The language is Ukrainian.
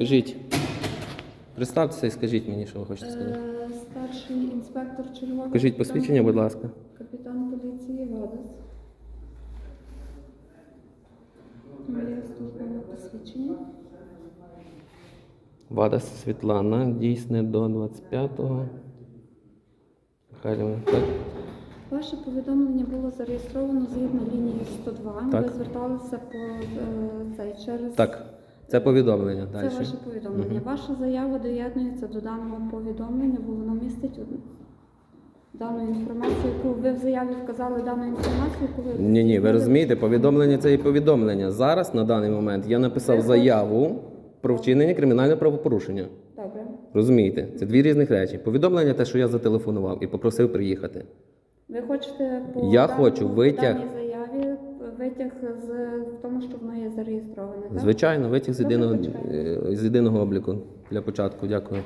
Скажіть, представтеся і скажіть мені, що ви хочете сказати. Е, Старший інспектор. Покажіть капітан- посвідчення, будь ласка. Капітан поліції Вадас. Моє службове посвідчення. Вада Світлана, дійсне до 25-го. Михайлівна, так? Ваше повідомлення було зареєстровано згідно лінії 102. Так. Ви зверталися по е, цей через Так, це повідомлення. Це Далі. ваше повідомлення. Мгм. Ваша заява доєднується до даного повідомлення, бо воно містить одну- дану інформацію, яку ви в заяві вказали дану інформацію, яку ви Ні, ні, ви розумієте, повідомлення це і повідомлення. Зараз, на даний момент, я написав заяву про вчинення кримінального правопорушення. Добре. Розумієте? Це дві різних речі. Повідомлення те, що я зателефонував і попросив приїхати. Ви хочете по Я даному- хочу витяг. даній витяг з в тому, що воно є зареєстроване. Так? Звичайно, витяг з єдиного, е, з єдиного обліку для початку. Дякую.